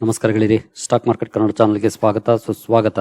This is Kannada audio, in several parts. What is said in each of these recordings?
ನಮಸ್ಕಾರ ಗೆಳೆಯರಿ. ಸ್ಟಾಕ್ ಮಾರ್ಕೆಟ್ ಕನ್ನಡ ಚಾನಲ್ಗೆ ಸ್ವಾಗತ, ಸುಸ್ವಾಗತ.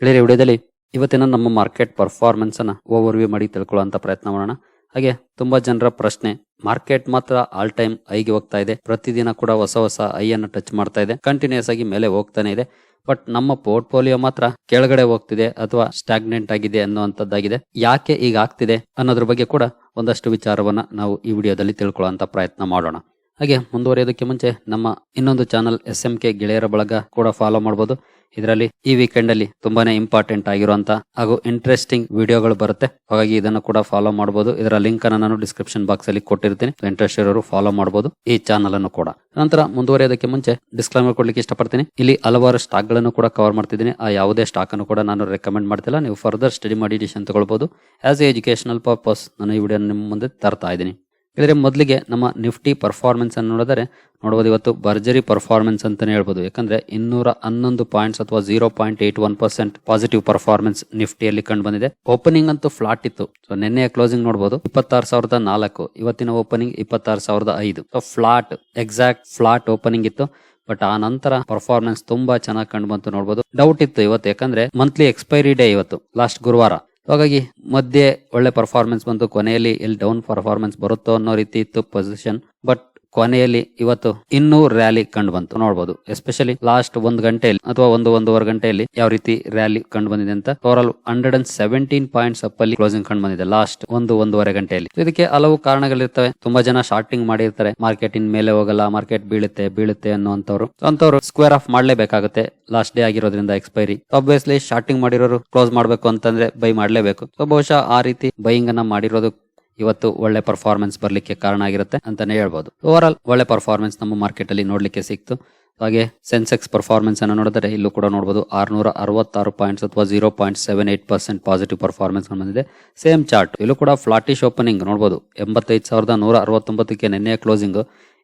ಗೆಳೆಯರಿ, ವಿಡಿಯೋದಲ್ಲಿ ಇವತ್ತಿನ ನಮ್ಮ ಮಾರ್ಕೆಟ್ ಪರ್ಫಾರ್ಮೆನ್ಸ್ ಅನ್ನ ಓವರ್ ವ್ಯೂ ಮಾಡಿ ತಿಳ್ಕೊಳ್ಳುವಂತ ಪ್ರಯತ್ನ ಮಾಡೋಣ. ಹಾಗೆ ತುಂಬಾ ಜನರ ಪ್ರಶ್ನೆ ಮಾರ್ಕೆಟ್ ಮಾತ್ರ ಆಲ್ ಟೈಮ್ ಐಗೆ ಹೋಗ್ತಾ ಇದೆ. ಪ್ರತಿದಿನ ಕೂಡ ಹೊಸ ಹೊಸ ಐ ಅನ್ನು ಟಚ್ ಮಾಡ್ತಾ ಇದೆ. ಕಂಟಿನ್ಯೂಸ್ ಆಗಿ ಮೇಲೆ ಹೋಗ್ತಾನೆ ಇದೆ. ಬಟ್ ನಮ್ಮ ಪೋರ್ಟ್ಫೋಲಿಯೋ ಮಾತ್ರ ಕೆಳಗಡೆ ಹೋಗ್ತಿದೆ ಅಥವಾ ಸ್ಟಾಗ್ನೆಂಟ್ ಆಗಿದೆ ಅನ್ನುವಂಥದ್ದಾಗಿದೆ. ಯಾಕೆ ಈಗ ಆಗ್ತಿದೆ ಅನ್ನೋದ್ರ ಬಗ್ಗೆ ಕೂಡ ಒಂದಷ್ಟು ವಿಚಾರವನ್ನ ನಾವು ಈ ವಿಡಿಯೋದಲ್ಲಿ ತಿಳ್ಕೊಳ್ಳುವಂತ ಪ್ರಯತ್ನ ಮಾಡೋಣ. ಹಾಗೆ ಮುಂದುವರಿಯೋದಕ್ಕೆ ಮುಂಚೆ ನಮ್ಮ ಇನ್ನೊಂದು ಚಾನಲ್ ಎಸ್ ಎಂ ಕೆ ಗೆಳೆಯರ ಬಳಗ ಕೂಡ ಫಾಲೋ ಮಾಡಬಹುದು ಇದರಲ್ಲಿ ಈ ವೀಕೆಂಡ್ ಅಲ್ಲಿ ತುಂಬಾನೇ ಇಂಪಾರ್ಟೆಂಟ್ ಆಗಿರುವಂತಹ ಹಾಗೂ ಇಂಟ್ರೆಸ್ಟಿಂಗ್ ವಿಡಿಯೋಗಳು ಬರುತ್ತೆ. ಹಾಗಾಗಿ ಇದನ್ನು ಕೂಡ ಫಾಲೋ ಮಾಡಬಹುದು ಇದರ ಲಿಂಕ್ ಅನ್ನು ನಾನು ಡಿಸ್ಕ್ರಿಪ್ಷನ್ ಬಾಕ್ಸ್ ಅಲ್ಲಿ ಕೊಟ್ಟಿರ್ತೀನಿ. ಇಂಟ್ರೆಸ್ಟ್ ಇರೋರು ಫಾಲೋ ಮಾಡಬಹುದು ಈ ಚಾನಲ್ ಅನ್ನು ಕೂಡ. ನಂತರ ಮುಂದುವರಿಯೋದಕ್ಕೆ ಮುಂಚೆ ಡಿಸ್ಕ್ಲೈಮರ್ ಕೊಡ್ಲಿಕ್ಕೆ ಇಷ್ಟಪಡ್ತೀನಿ. ಇಲ್ಲಿ ಹಲವಾರು ಸ್ಟಾಕ್ಗಳನ್ನು ಕೂಡ ಕವರ್ ಮಾಡ್ತಿದ್ದೀನಿ. ಆ ಯಾವುದೇ ಸ್ಟಾಕ್ ಅನ್ನು ಕೂಡ ನಾನು ರೆಕಮೆಂಡ್ ಮಾಡ್ತಿಲ್ಲ. ನೀವು ಫರ್ದರ್ ಸ್ಟಡಿ ಮಾಡಿ ಡಿಸಿಷನ್ ತಗೊಳ್ಬಹುದು ಆಸ್ ಎ ಎಜುಕೇಶನಲ್ ಪರ್ಪಸ್ ನಾನು ಈ ವಿಡಿಯೋ ನಿಮ್ಮ ಮುಂದೆ ತರ್ತಾ ಇದ್ದೀನಿ. ಹೇಳಿದ್ರೆ ಮೊದಲಿಗೆ ನಮ್ಮ ನಿಫ್ಟಿ ಪರ್ಫಾರ್ಮೆನ್ಸ್ ಅನ್ನು ನೋಡಿದರೆ ನೋಡಬಹುದು ಇವತ್ತು ಭರ್ಜರಿ ಪರ್ಫಾರ್ಮೆನ್ಸ್ ಅಂತಲೇ ಹೇಳ್ಬೋದು. ಯಾಕಂದ್ರೆ ಇನ್ನೂರ ಹನ್ನೊಂದು ಪಾಯಿಂಟ್ಸ್ ಅಥವಾ zero point eight one percent positive performance ನಿಫ್ಟಿಯಲ್ಲಿ ಕಂಡು ಬಂದಿದೆ. ಓಪನಿಂಗ್ ಅಂತೂ ಫ್ಲಾಟ್ ಇತ್ತು. ಸೊ ನಿನ್ನೆಯ ಕ್ಲೋಸಿಂಗ್ ನೋಡಬಹುದು ಇಪ್ಪತ್ತಾರು ಸಾವಿರದ ನಾಲ್ಕು. ಇವತ್ತಿನ ಓಪನಿಂಗ್ ಇಪ್ಪತ್ತಾರು ಸಾವಿರದ ಐದು. So flat exact flat opening ಇತ್ತು. ಬಟ್ ಆ ನಂತರ ಪರ್ಫಾರ್ಮೆನ್ಸ್ ತುಂಬಾ ಚೆನ್ನಾಗಿ ಕಂಡು ಬಂತು ನೋಡಬಹುದು ಡೌಟ್ ಇತ್ತು ಇವತ್ತು. ಯಾಕಂದ್ರೆ ಮಂತ್ಲಿ ಎಕ್ಸ್ಪೈರಿ ಡೇ ಇವತ್ತು. ಲಾಸ್ಟ್ ಗುರುವಾರ. ಹಾಗಾಗಿ ಮಧ್ಯೆ ಒಳ್ಳೆ ಪರ್ಫಾರ್ಮೆನ್ಸ್ ಬಂತು. ಕೊನೆಯಲ್ಲಿ ಎಲ್ಲಿ ಡೌನ್ ಪರ್ಫಾರ್ಮೆನ್ಸ್ ಬರುತ್ತೋ ಅನ್ನೋ ರೀತಿ ಇತ್ತು ಪೊಸಿಷನ್ ಬಟ್ ಕೊನೆಯಲ್ಲಿ ಇವತ್ತು ಇನ್ನೂ ರ್ಯಾಲಿ ಕಂಡು ಬಂತು ನೋಡಬಹುದು ಎಸ್ಪೆಷಲಿ ಲಾಸ್ಟ್ ಒಂದು ಗಂಟೆಯಲ್ಲಿ ಅಥವಾ ಒಂದು ಒಂದೂವರೆ ಗಂಟೆಯಲ್ಲಿ ಯಾವ ರೀತಿ ರ್ಯಾಲಿ ಕಂಡು ಬಂದಿದೆ ಅಂತ over hundred and seventeen points up ಅಲ್ಲಿ ಕ್ಲೋಸಿಂಗ್ ಕಂಡು ಬಂದಿದೆ ಲಾಸ್ಟ್ ಒಂದು ಒಂದೂವರೆ ಗಂಟೆಯಲ್ಲಿ. ಇದಕ್ಕೆ ಹಲವು ಕಾರಣಗಳಿರ್ತವೆ. ತುಂಬಾ ಜನ ಶಾರ್ಟಿಂಗ್ ಮಾಡಿರ್ತಾರೆ. ಮಾರ್ಕೆಟ್ ಇನ್ ಮೇಲೆ ಹೋಗಲ್ಲ ಮಾರ್ಕೆಟ್ ಬೀಳುತ್ತೆ ಬೀಳುತ್ತೆ ಅನ್ನುವಂಥವ್ರು. ಅಂತವ್ರು ಸ್ಕ್ವೇರ್ ಆಫ್ ಮಾಡಲೇಬೇಕಾಗುತ್ತೆ. ಲಾಸ್ಟ್ ಡೇ ಆಗಿರೋದ್ರಿಂದ ಎಕ್ಸ್ಪೈರಿ ಆಬ್ವಿಯಸ್ಲಿ ಶಾರ್ಟಿಂಗ್ ಮಾಡಿರೋರು ಕ್ಲೋಸ್ ಮಾಡಬೇಕು ಅಂತಂದ್ರೆ ಬೈ ಮಾಡ್ಲೇಬೇಕು. ಸೊ ಬಹುಶಃ ಆ ರೀತಿ ಬೈಯಿಂಗ್ ಅನ್ನ ಮಾಡಿರೋದು ಇವತ್ತು ಒಳ್ಳೆ ಪರ್ಫಾರ್ಮೆನ್ಸ್ ಬರಲಿಕ್ಕೆ ಕಾರಣ ಆಗಿರುತ್ತೆ ಅಂತಾನೆ ಹೇಳ್ಬೋದು. ಓವರ್ ಆಲ್ ಒಳ್ಳೆ ಪರ್ಫಾರ್ಮೆನ್ಸ್ ನಮ್ಮ ಮಾರ್ಕೆಟ್ ಅಲ್ಲಿ ನೋಡ್ಲಿಕ್ಕೆ ಸಿಕ್ತು. ಹಾಗೆ ಸೆನ್ಸೆಕ್ಸ್ ಪರ್ಫಾರ್ಮೆನ್ಸ್ ಅನ್ನು ನೋಡಿದ್ರೆ ಇಲ್ಲೂ ಕೂಡ ನೋಡಬಹುದು ಆರ್ನೂರ ಅರವತ್ತಾರು ಪಾಯಿಂಟ್ಸ್ ಅಥವಾ zero point seven eight percent positive performance ಬಂದಿದೆ. ಸೇಮ್ ಚಾರ್ಟ್ ಇಲ್ಲೂ ಕೂಡ ಫ್ಲಾಟಿಶ್ ಓಪನಿಂಗ್ ನೋಡಬಹುದು ಎಂಬತ್ತೈದು ಸಾವಿರದ ನೂರ ಅರವತ್ತೊಂಬತ್ತಕ್ಕೆ ನಿನ್ನೆಯ ಕ್ಲೋಸಿಂಗ್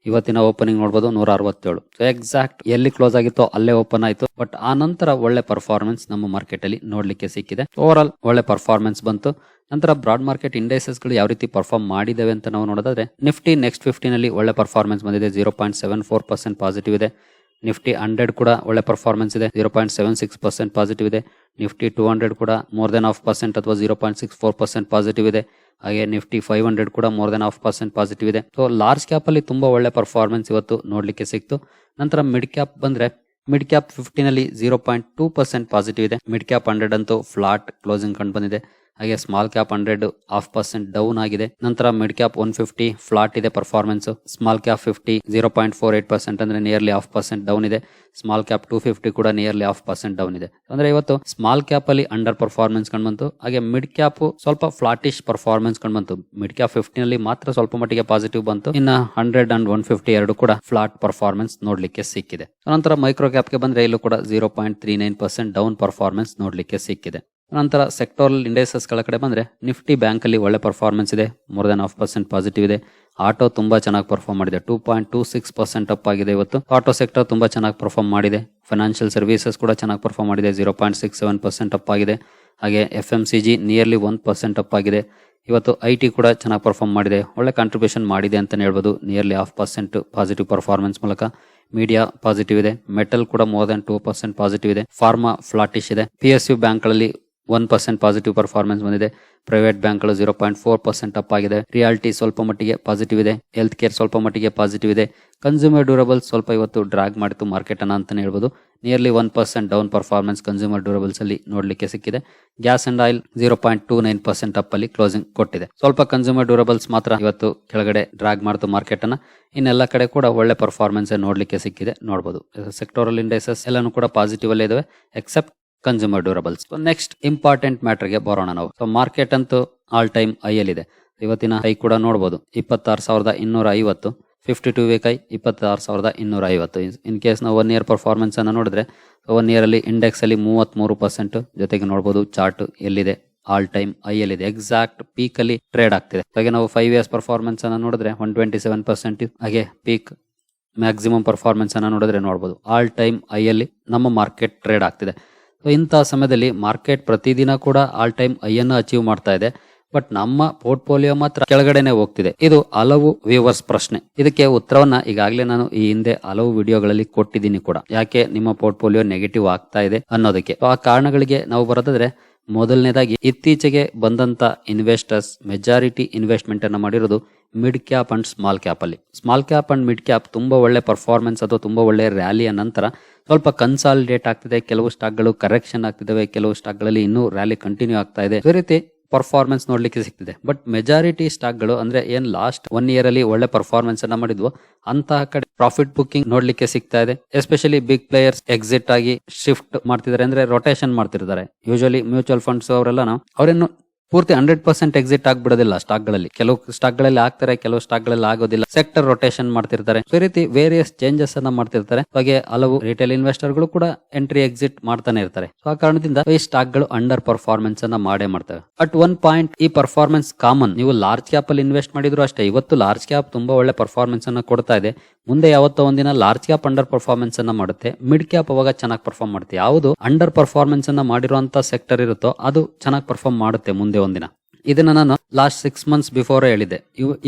ಇವತ್ತಿನ ಓಪನಿಂಗ್ ನೋಡಬಹುದು ನೂರ ಅರವತ್ತೇಳು. ಸೊ ಎಕ್ಸಾಕ್ಟ್ ಎಲ್ಲಿ ಕ್ಲೋಸ್ ಆಗಿತ್ತೋ ಅಲ್ಲೇ ಓಪನ್ ಆಯಿತು. ಬಟ್ ಆ ನಂತರ ಒಳ್ಳೆ ಪರ್ಫಾರ್ಮೆನ್ಸ್ ನಮ್ಮ ಮಾರ್ಕೆಟ್ ಅಲ್ಲಿ ನೋಡ್ಲಿಕ್ಕೆ ಸಿಕ್ಕಿದೆ. ಓವರ್ ಆಲ್ ಒಳ್ಳೆ ಪರ್ಫಾರ್ಮೆನ್ಸ್ ಬಂತು. ನಂತರ ಬ್ರಾಡ್ ಮಾರ್ಕೆಟ್ ಇಂಡೈಸಸ್ಗಳು ಯಾವ ರೀತಿ ಪರ್ಫಾರ್ಮ್ ಮಾಡಿದ್ದೇವೆ ಅಂತ ನಾವು ನೋಡೋದಾದ್ರೆ ನಿಫ್ಟಿ ನೆಕ್ಸ್ಟ್ ಫಿಫ್ಟಿನಲ್ಲಿ ಒಳ್ಳೆ ಪರ್ಫಾರ್ಮೆನ್ಸ್ ಬಂದಿದೆ zero point seven four percent positive ಇದೆ. ನಿಫ್ಟಿ ಹಂಡ್ರೆಡ್ ಕೂಡ ಒಳ್ಳೆ ಪರ್ಫಾರ್ಮೆನ್ಸ್ ಇದೆ zero point seven six percent positive ಇದೆ. ನಿಫ್ಟಿ ಟೂ ಹಂಡ್ರೆಡ್ ಕೂಡ ಮೋರ್ ದೆನ್ ಆಫ್ ಪರ್ಸೆಂಟ್ ಅಥವಾ zero point six four percent positive ಇದೆ. ಹಾಗೆ ನಿಫ್ಟಿ ಫೈವ್ ಹಂಡ್ರೆಡ್ ಕೂಡ more than half percent positive ಇದೆ. ಸೊ ಲಾರ್ಜ್ ಕ್ಯಾಪ್ ಅಲ್ಲಿ ತುಂಬಾ ಒಳ್ಳೆ ಪರ್ಫಾರ್ಮೆನ್ಸ್ ಇವತ್ತು ನೋಡ್ಲಿಕ್ಕೆ ಸಿಕ್ತು. ನಂತರ ಮಿಡ್ ಕ್ಯಾಪ್ ಬಂದ್ರೆ mid cap ಫಿಫ್ಟಿನಲ್ಲಿ zero point two percent positive ಇದೆ. ಮಿಡ್ ಕ್ಯಾಪ್ ಹಂಡ್ರೆಡ್ ಅಂತೂ ಫ್ಲಾಟ್ ಕ್ಲೋಸಿಂಗ್ ಕಂಡು ಬಂದಿದೆ. ಹಾಗೆ small cap hundred half percent down ಆಗಿದೆ. ನಂತರ mid cap one fifty flat ಇದೆ performance small cap fifty zero point four eight percent ಅಂದ್ರೆ ನಿಯರ್ಲಿ ಹಾಫ್ ಪರ್ಸೆಂಟ್ ಡೌನ್ ಇದೆ. ಸ್ಮಾಲ್ ಕ್ಯಾಪ್ ಟೂ ಫಿಫ್ಟಿ ಕೂಡ ನಿಯರ್ಲಿ ಹಾಫ್ ಪರ್ಸೆಂಟ್ ಡೌನ್ ಇದೆ. ಅಂದ್ರೆ ಇವತ್ತು ಸ್ಮಾಲ್ ಕ್ಯಾಪ್ ಅಲ್ಲಿ ಅಂಡರ್ ಪರ್ಫಾರ್ಮೆನ್ಸ್ ಕಂಡು ಬಂತು. ಹಾಗೆ ಮಿಡ್ ಕ್ಯಾಪ್ ಸ್ವಲ್ಪ ಫ್ಲಾಟಿಶ್ ಪರ್ಫಾರ್ಮೆನ್ಸ್ ಕಂಡು ಬಂತು. ಮಿಡ್ ಕ್ಯಾಪ್ ಫಿಫ್ಟಿನಲ್ಲಿ ಮಾತ್ರ ಸ್ವಲ್ಪ ಮಟ್ಟಿಗೆ ಪಾಸಿಟಿವ್ ಬಂತು. ಇನ್ನ ಹಂಡ್ರೆಡ್ ಅಂಡ್ ಒನ್ ಫಿಫ್ಟಿ ಎರಡು ಕೂಡ ಫ್ಲಾಟ್ ಪರ್ಫಾರ್ಮೆನ್ಸ್ ನೋಡ್ಲಿಕ್ಕೆ ಸಿಕ್ಕಿದೆ. ನಂತರ ಮೈಕ್ರೋ ಕ್ಯಾಪ್ಗೆ ಬಂದ್ರೆ ಇಲ್ಲೂ ಕೂಡ zero point three nine percent down performance ನೋಡ್ಲಿಕ್ಕೆ ಸಿಕ್ಕಿದೆ. ನಂತರ ಸೆಕ್ಟೋರಲ್ ಇಂಡೈಸಸ್ಗಳ ಕಡೆ ಬಂದರೆ ನಿಫ್ಟಿ ಬ್ಯಾಂಕಲ್ಲಿ ಒಳ್ಳೆ ಪರ್ಫಾರ್ಮೆನ್ಸ್ ಇದೆ. More than half percent positive ಇದೆ. ಆಟೋ ತುಂಬಾ ಚೆನ್ನಾಗಿ ಪರ್ಫಾರ್ಮ್ ಮಾಡಿದೆ. Two point two six percent up ಆಗಿದೆ ಇವತ್ತು. ಆಟೋ ಸೆಕ್ಟರ್ ತುಂಬಾ ಚೆನ್ನಾಗಿ ಪರ್ಫಾರ್ಮ್ ಮಾಡಿದೆ. ಫೈನಾನ್ಷಿಯಲ್ ಸರ್ವಿಸಸ್ ಕೂಡ ಚೆನ್ನಾಗಿ ಪರ್ಫಾರ್ಮ್ ಮಾಡಿದೆ. Zero point six seven percent up ಆಗಿದೆ. ಹಾಗೆ F M C G nearly one percent up ಆಗಿದೆ. ಇವತ್ತು ಐ ಟಿ ಕೂಡ ಚೆನ್ನಾಗಿ ಪರ್ಫಾರ್ಮ್ ಮಾಡಿದೆ. ಒಳ್ಳೆ ಕಾಂಟ್ರಿಬ್ಯೂಷನ್ ಮಾಡಿದೆ ಅಂತಲೇ ಹೇಳ್ಬೋದು. Nearly half percent positive performance ಮೂಲಕ. ಮೀಡಿಯಾ ಪಾಸಿಟಿವ್ ಇದೆ. ಮೆಟಲ್ ಕೂಡ more than two percent positive ಇದೆ. ಫಾರ್ಮಾ ಫ್ಲಾಟಿಶ್ ಇದೆ. ಪಿ ಎಸ್ ಯು ಬ್ಯಾಂಕ್ಗಳಲ್ಲಿ ಒನ್ ಪರ್ಸೆಂಟ್ ಪಾಸಿಟಿವ್ ಪರ್ಫಾರ್ಮೆನ್ಸ್ ಬಂದಿದೆ. ಪ್ರೈವೇಟ್ ಬ್ಯಾಂಕ್ಗಳು zero point four percent up ಆಗಿದೆ. ರಿಯಾಲಿಟಿ ಸ್ವಲ್ಪ ಮಟ್ಟಿಗೆ ಪಾಸಿಟಿವ್ ಇದೆ. ಹೆಲ್ತ್ ಕೇರ್ ಸ್ವಲ್ಪ ಮಟ್ಟಿಗೆ ಪಾಸಿಟಿವ್ ಇದೆ. ಕನ್ಸ್ಯೂಮರ್ ಡ್ಯೂರಬಲ್ಸ್ ಸ್ವಲ್ಪ ಇವತ್ತು ಡ್ರಾಗ್ ಮಾಡಿತು ಮಾರ್ಕೆಟ್ ಅನ್ನ ಅಂತಾನೆ ಹೇಳ್ಬೋದು. Nearly one percent down performance consumer durables ಅಲ್ಲಿ ನೋಡ್ಲಿಕ್ಕೆ ಸಿಕ್ಕಿದೆ. Gas and oil zero point two nine percent up ಅಲ್ಲಿ ಕ್ಲೋಸಿಂಗ್ ಕೊಟ್ಟಿದೆ. ಸ್ವಲ್ಪ ಕನ್ಸ್ಯೂಮರ್ ಡ್ಯೂರಬಲ್ಸ್ ಮಾತ್ರ ಇವತ್ತು ಕೆಳಗಡೆ ಡ್ರಾಗ್ ಮಾಡಿತು ಮಾರ್ಕೆಟ್ ಅನ್ನ. ಇನ್ನೆಲ್ಲ ಕಡೆ ಕೂಡ ಒಳ್ಳೆ ಪರ್ಫಾರ್ಮೆನ್ಸ್ ನೋಡ್ಲಿಕ್ಕೆ ಸಿಕ್ಕಿದೆ. ನೋಡಬಹುದು ಸೆಕ್ಟೋರಲ್ ಇಂಡೆಕ್ಸಸ್ ಎಲ್ಲಾನು ಕೂಡ ಪಾಸಿಟಿವ್ ಅಲ್ಲೇ ಇದಾವೆ. Except consumer durables next important ಮ್ಯಾಟರ್ಗೆ ಬರೋಣ ನಾವು. ಸೊ ಮಾರ್ಕೆಟ್ ಅಂತೂ ಆಲ್ ಟೈಮ್ ಐಯಲ್ಲಿದೆ ಇವತ್ತಿನ ಹೈ ಕೂಡ ನೋಡಬಹುದು ಇಪ್ಪತ್ತಾರು ಸಾವಿರದ ಇನ್ನೂರ ಐವತ್ತು. ಫಿಫ್ಟಿ ಟು ವೀಕ್ ಐ ಇಪ್ಪತ್ತಾರು ಸಾವಿರದ ಇನ್ನೂರ ಐವತ್ತು. ಇನ್ ಕೇಸ್ ನಾವು ಒನ್ ಇಯರ್ ಪರ್ಫಾರ್ಮೆನ್ಸ್ ಅನ್ನು ನೋಡಿದ್ರೆ ಒನ್ ಇಯರ್ ಅಲ್ಲಿ ಇಂಡೆಕ್ಸ್ ಅಲ್ಲಿ ಮೂವತ್ಮೂರು ಪರ್ಸೆಂಟ್ ಜೊತೆಗೆ ನೋಡಬಹುದು ಚಾರ್ಟ್ ಎಲ್ಲಿದೆ. ಆಲ್ ಟೈಮ್ ಐ ಎಲ್ಲಿದೆ ಎಕ್ಸಾಕ್ಟ್ ಪೀಕ್ ಅಲ್ಲಿ ಟ್ರೇಡ್ ಆಗ್ತಿದೆ. ಹಾಗೆ ನಾವು ಫೈವ್ ಇಯರ್ಸ್ ಪರ್ಫಾರ್ಮೆನ್ಸ್ ಅನ್ನು ನೋಡಿದ್ರೆ ಒನ್ ಟ್ವೆಂಟಿ ಸೆವೆನ್ ಪರ್ಸೆಂಟ್ ಹಾಗೆ ಪೀಕ್ ಮ್ಯಾಕ್ಸಿಮಮ್ ಪರ್ಫಾರ್ಮೆನ್ಸ್ ಅನ್ನು ನೋಡಿದ್ರೆ ನೋಡಬಹುದು ಆಲ್ ಟೈಮ್ ಐಯಲ್ಲಿ ನಮ್ಮ ಮಾರ್ಕೆಟ್ ಟ್ರೇಡ್ ಆಗ್ತಿದೆ. ಇಂತಹ ಸಮಯದಲ್ಲಿ ಮಾರ್ಕೆಟ್ ಪ್ರತಿದಿನ ಕೂಡ ಆಲ್ ಟೈಮ್ ಐಯನ್ನು ಅಚೀವ್ ಮಾಡ್ತಾ ಇದೆ. ಬಟ್ ನಮ್ಮ ಪೋರ್ಟ್ಫೋಲಿಯೋ ಮಾತ್ರ ಕೆಳಗಡೆನೆ ಹೋಗ್ತಿದೆ. ಇದು ಹಲವು ವ್ಯೂವರ್ಸ್ ಪ್ರಶ್ನೆ. ಇದಕ್ಕೆ ಉತ್ತರವನ್ನ ಈಗಾಗಲೇ ನಾನು ಈ ಹಿಂದೆ ಹಲವು ವಿಡಿಯೋಗಳಲ್ಲಿ ಕೊಟ್ಟಿದ್ದೀನಿ ಕೂಡ. ಯಾಕೆ ನಿಮ್ಮ ಪೋರ್ಟ್ಫೋಲಿಯೋ ನೆಗೆಟಿವ್ ಆಗ್ತಾ ಇದೆ ಅನ್ನೋದಕ್ಕೆ? ಆ ಕಾರಣಗಳಿಗೆ ನಾವು ಬರೋದಾದ್ರೆ ಮೊದಲನೇದಾಗಿ ಇತ್ತೀಚೆಗೆ ಬಂದಂತ ಇನ್ವೆಸ್ಟರ್ಸ್ ಮೆಜಾರಿಟಿ ಇನ್ವೆಸ್ಟ್ಮೆಂಟ್ ಅನ್ನು ಮಾಡಿರೋದು mid cap and small cap ಅಲ್ಲಿ. Small cap and mid cap ತುಂಬಾ ಒಳ್ಳೆ ಪರ್ಫಾರ್ಮೆನ್ಸ್ ಅಥವಾ ತುಂಬಾ ಒಳ್ಳೆ ರ್ಯಾಲಿಯ ನಂತರ ಸ್ವಲ್ಪ ಕನ್ಸಾಲಿಡೇಟ್ ಆಗ್ತಿದೆ, ಕೆಲವು ಸ್ಟಾಕ್ಗಳು ಕರೆಕ್ಷನ್ ಆಗ್ತಿದ್ದಾವೆ, ಕೆಲವು ಸ್ಟಾಕ್ಗಳಲ್ಲಿ ಇನ್ನೂ ರ್ಯಾಲಿ ಕಂಟಿನ್ಯೂ ಆಗ್ತಾ ಇದೆ. ಈ ರೀತಿ ಪರ್ಫಾರ್ಮೆನ್ಸ್ ನೋಡ್ಲಿಕ್ಕೆ ಸಿಗ್ತಿದೆ. ಬಟ್ ಮೆಜಾರಿಟಿ ಸ್ಟಾಕ್ಗಳು ಅಂದ್ರೆ ಏನ್ ಲಾಸ್ಟ್ ಒನ್ ಇಯರ್ ಅಲ್ಲಿ ಒಳ್ಳೆ ಪರ್ಫಾರ್ಮೆನ್ಸ್ ಅನ್ನ ಮಾಡಿದ್ವು, ಅಂತಹ ಕಡೆ ಪ್ರಾಫಿಟ್ ಬುಕ್ಕಿಂಗ್ ನೋಡ್ಲಿಕ್ಕೆ ಸಿಗ್ತಾ ಇದೆ. ಎಸ್ಪೆಷಲಿ ಬಿಗ್ ಪ್ಲೇಯರ್ಸ್ ಎಕ್ಸಿಟ್ ಆಗಿ ಶಿಫ್ಟ್ ಮಾಡ್ತಿದ್ದಾರೆ. ಅಂದ್ರೆ ರೊಟೇಷನ್ ಮಾಡ್ತಿರ್ತಾರೆ. ಯೂಶಲಿ ಮ್ಯೂಚುವಲ್ ಫಂಡ್ಸ್ ಅವರೆಲ್ಲ ಅವ್ರೇನು ಪೂರ್ತಿ ಹಂಡ್ರೆಡ್ ಪರ್ಸೆಂಟ್ ಎಕ್ಸಿಟ್ ಆಗ್ಬಿಡೋದಿಲ್ಲ ಸ್ಟಾಕ್ಗಳಲ್ಲಿ ಕೆಲವು ಸ್ಟಾಕ್ಗಳಲ್ಲಿ ಆಗ್ತಾರೆ, ಕೆಲವು ಸ್ಟಾಕ್ಗಳಲ್ಲಿ ಆಗೋದಿಲ್ಲ. ಸೆಕ್ಟರ್ ರೊಟೇಷನ್ ಮಾಡ್ತಿರ್ತಾರೆ. ಈ ರೀತಿ ವೇರಿಯಸ್ ಚೇಂಜಸ್ ಅನ್ನ ಮಾಡ್ತಿರ್ತಾರೆ. ಹಾಗೆ ಹಲವು ರಿಟೇಲ್ ಇನ್ವೆಸ್ಟರ್ಗಳು ಕೂಡ ಎಂಟ್ರಿ ಎಕ್ಸಿಟ್ ಮಾಡ್ತಾನೆ ಇರ್ತಾರೆ. ಸೊ ಆ ಕಾರಣದಿಂದ ಈ ಸ್ಟಾಕ್ಗಳು ಅಂಡರ್ ಪರ್ಫಾರ್ಮೆನ್ಸ್ ಅನ್ನ ಮಾಡೇ ಮಾಡ್ತವೆ. ಅಟ್ ಒನ್ ಪಾಯಿಂಟ್ ಈ ಪರ್ಫಾರ್ಮೆನ್ಸ್ ಕಾಮನ್ ನೀವು ಲಾರ್ಜ್ ಕ್ಯಾಪ್ ಅಲ್ಲಿ ಇನ್ವೆಸ್ಟ್ ಮಾಡಿದ್ರು ಅಷ್ಟೇ. ಇವತ್ತು ಲಾರ್ಜ್ ಕ್ಯಾಪ್ ತುಂಬಾ ಒಳ್ಳೆ ಪರ್ಫಾರ್ಮೆನ್ಸ್ ಅನ್ನ ಕೊಡ್ತಾ ಇದೆ. ಮುಂದೆ ಯಾವತ್ತೋ ಒಂದಿನ ಲಾರ್ಜ್ ಕ್ಯಾಪ್ ಅಂಡರ್ ಪರ್ಫಾರ್ಮೆನ್ಸ್ ಅನ್ನ ಮಾಡುತ್ತೆ. ಮಿಡ್ ಕ್ಯಾಪ್ ಅವಾಗ ಚೆನ್ನಾಗಿ ಪರ್ಫಾರ್ಮ್ ಮಾಡುತ್ತೆ ಯಾವುದು ಅಂಡರ್ ಪರ್ಫಾರ್ಮೆನ್ಸ್ ಅನ್ನ ಮಾಡಿರುವಂತ ಸೆಕ್ಟರ್ ಇರುತ್ತೋ ಅದು ಚೆನ್ನಾಗಿ ಪರ್ಫಾರ್ಮ್ ಮಾಡುತ್ತೆ ಮುಂದೆ ಒಂದಿನ. ಇದನ್ನ ನಾನು ಲಾಸ್ಟ್ ಸಿಕ್ಸ್ ಮಂತ್ಸ್ ಬಿಫೋರ್ ಹೇಳಿದೆ